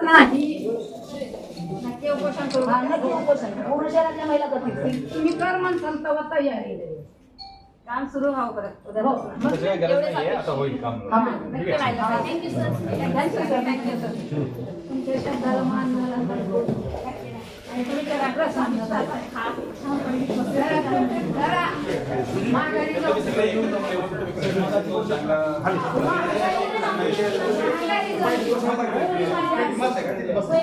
नाही नक्की उपोषण करू तुम्ही कर म्हणसाल तेव्हा तयारी काम सुरू व्हावं परत. उद्यापासून. मग त्याची गरज नाहीये आता होईल काम. हा, नक्की व्हायला पाहिजे. Thank you, sir. Thank you, sir. तुमच्या शब्दाला मान मला आणि तुम्ही माघारी जाऊ. हे.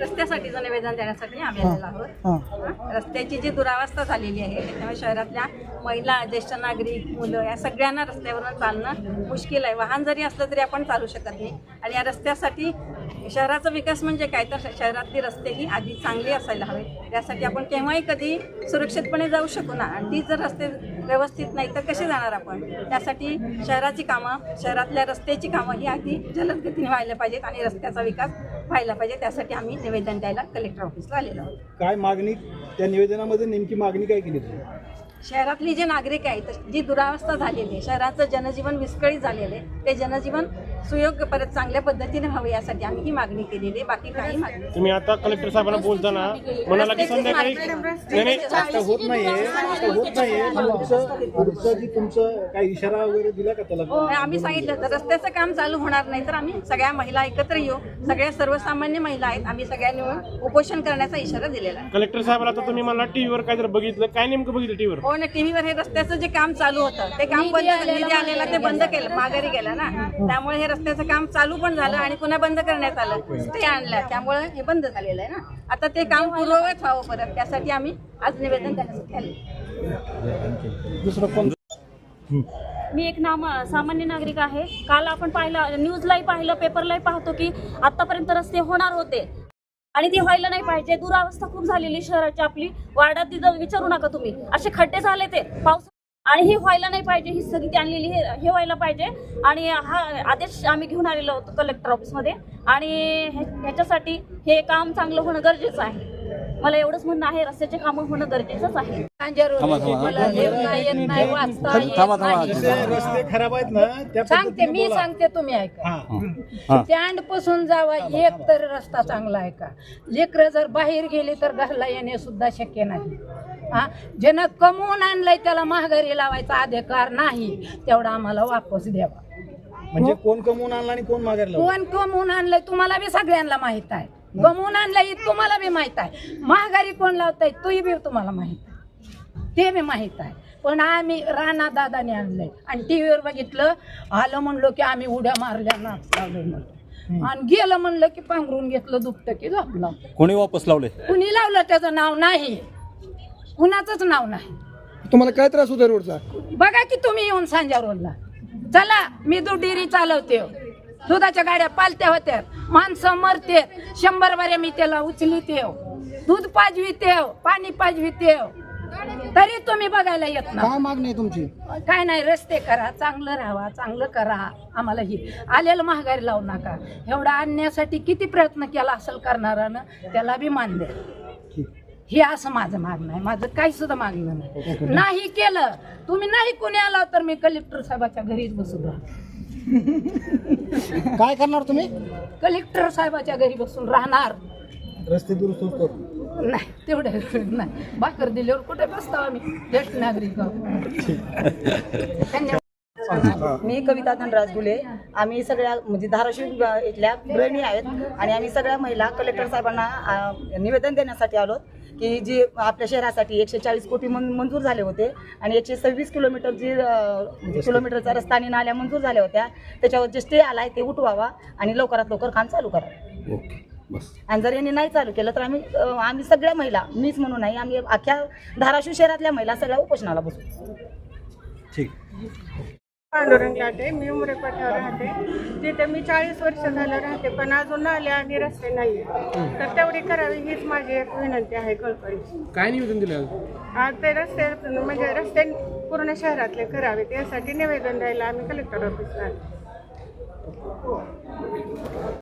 रस्त्यासाठीचं निवेदन देण्यासाठी आम्ही आलेलो आहोत. रस्त्याची जी दुरावस्था झालेली आहे त्याच्यामुळे शहरातल्या महिला ज्येष्ठ नागरिक मुलं या सगळ्यांना रस्त्यावरून चालणं मुश्किल आहे. वाहन जरी असलं तरी आपण चालू शकत नाही. आणि या रस्त्यासाठी शहराचा विकास म्हणजे काय? तर शहरातली रस्ते ही आधी चांगली असायला हवे. त्यासाठी आपण केव्हाही कधी सुरक्षितपणे जाऊ शकू ना. आणि ती जर रस्ते व्यवस्थित नाही तर कसे जाणार आपण? त्यासाठी शहराची कामं शहरातल्या रस्त्याची कामं ही आधी जलद गतीने व्हायला पाहिजेत आणि रस्त्याचा विकास व्हायला पाहिजे त्यासाठी आम्ही निवेदन द्यायला कलेक्टर ऑफिसला आलेलो आहोत. काय मागणी त्या निवेदनामध्ये नेमकी मागणी काय केली तुम्ही शहरातली जे नागरिक आहेत जी दुरावस्था झालेली आहे शहराचं जनजीवन विस्कळीत झालेलं आहे ते जनजीवन सुयोग्य परत चांगल्या पद्धतीने व्हावं यासाठी आम्ही ही मागणी केलेली आहे. बाकी काही मागणी नाही. तुम्ही आता कलेक्टर साहेबांना बोलताना म्हणाला की संध्याकाळी नाही नाही आता होत नाहीये आता होत नाहीये तुमचं पुढचं जी तुमचं काही इशारा वगैरे दिला का त्याला? नाही, आम्ही सांगितलं तर रस्त्याचं काम चालू होणार नाही तर आम्ही सगळ्या महिला एकत्र येऊ. सगळ्या सर्वसामान्य महिला आहेत आम्ही सगळ्यांनी मिळून उपोषण करण्याचा इशारा दिलेला आहे. कलेक्टर साहेबाला आता तुम्ही मला टीव्हीवर काय जर बघितलं काय नेमकं बघितलं टीव्हीवर? हो ना टीव्हीवर हे रस्त्याचं जे काम चालू होतं ते काम बंद निधी आलेला ते बंद केलं माघारी गेलं ना. त्यामुळे हे रस्त्याचं काम चालू पण झालं आणि पुन्हा बंद करण्यात आलं. ते आणलं. त्यामुळे हे बंद झालेलं आहे ना. आता ते काम पूर्ववत व्हावं परत. त्यासाठी आम्ही आज निवेदन करण्यासाठी आले दुसरं कोण? मी एक नाम सामान्य नागरिक आहे. काल आपण पाहिलं न्यूजलाही पाहिलं पेपरलाही पाहतो की आतापर्यंत रस्ते होणार होते. आणि ते व्हायला नाही पाहिजे. दुरावस्था खूप झालेली शहराची आपली. वार्डात तिथं विचारू नका तुम्ही. असे खड्डे झाले ते. पाऊस आणि हे व्हायला नाही पाहिजे ही स्थगिती आणलेली हे हे व्हायला पाहिजे. आणि हा आदेश आम्ही घेऊन आलेलो होतो कलेक्टर ऑफिसमध्ये आणि हे- ह्याच्यासाठी हे काम चांगलं होणं गरजेचं आहे. मला एवढंच म्हणणं आहे रस्त्याचे कामं होणं गरजेचंच आहे. मला लिहिता येत नाही, वाचता येत नाही. जसे रस्ते खराब आहेत ना त्या सांगते मी. सांगते तुम्ही ऐका. स्टँडपासून जावा एक तर रस्ता चांगला आहे का? लेकरं जर बाहेर गेली तर घरला येणे सुद्धा शक्य नाही. हा? ज्यानं कमवून आणलंय त्याला महागारी लावायचा अधिकार नाही. तेवढा आम्हाला वापस द्यावा. म्हणजे कोण कमवून आणला आणि कोण मागायला कोण कमवून आणलंय तुम्हाला बी सगळ्यांना माहीत आहे. कमवून आणलंय हे तुम्हाला बी माहीत आहे. महागारी कोण लावताय तोही बी तुम्हाला माहीत आहे. ते बी माहीत आहे. पण आम्ही राणा दादाने आणलंय. आणि टीव्हीवर बघितलं आलं म्हणलो की आम्ही उड्या मारल्या नाच लावलं म्हणलं. आणि गेलं म्हणलं की पांघरून घेतलं दुपटं की झोपलं. कोणी वापस लावले कुणी लावलं त्याचं नाव नाही. कुणाचंच नाव नाही. तुम्हाला काय त्रास होतो रोडचा? बघा की तुम्ही येऊन सांजा रोडला. चला मी दूध डेअरी चालवते. दुधाच्या गाड्या पालत्या होत्या माणसं मरते शंभर बऱ्या मी त्याला उचलीते. दूध पाजविते. पाणी पाजविते. तरी तुम्ही बघायला येत ना. काय मागणी आहे तुमची? काय नाही रस्ते करा चांगलं राहावा चांगलं करा. आम्हाला ही आलेलं महागारी लावू नका. एवढा आणण्यासाठी किती प्रयत्न केला असेल करणारानं त्याला बी मान द्या. ठीक. हे असं माझं मागणं आहे. माझं काही सुद्धा मागणं नाही. नाही केलं. तुम्ही नाही कोणी आला तर मी कलेक्टर साहेबाच्या घरीच बसून राहणार काय करणार तुम्ही? कलेक्टर साहेबाच्या घरी बसून राहणार. रस्ते दुरुस्त होतो. नाही तेवढं नाही. भाकर दिल्यावर कुठे बसतो आम्ही? ज्येष्ठ नागरिक आहोत. धन्यवाद. मी कविता धनराज गुले आम्ही सगळ्या म्हणजे धाराशिव इथल्या गृहिणी आहेत. आणि आम्ही सगळ्या महिला कलेक्टर साहेबांना निवेदन देण्यासाठी आलो की जे आपल्या शहरासाठी एकशे चाळीस कोटी मंजूर झाले होते आणि एकशे सव्वीस किलोमीटर जे म्हणजे किलोमीटरचा रस्ता आणि नाल्या मंजूर झाल्या होत्या त्याच्यावर जे स्टे आलाय ते उठवावा आणि लवकरात लवकर काम चालू करावं बस. आणि जर यांनी नाही चालू केलं तर आम्ही आम्ही सगळ्या महिला मीच म्हणून नाही आम्ही अख्ख्या धाराशिव शहरातल्या महिला सगळ्या उपोषणाला बसू. ठीक. पांडुरंग लाटे मी उमरे पाठ्यावर राहते. तिथे मी चाळीस वर्ष झालं राहते पण अजून नाले आणि रस्ते नाही तर तेवढी करावी हीच माझी एक विनंती आहे कळकळीची काय निवेदन दिलं आज ते रस्ते म्हणजे रस्ते पूर्ण शहरातले करावे त्यासाठी निवेदन द्यायला आम्ही कलेक्टर ऑफिसला आलो.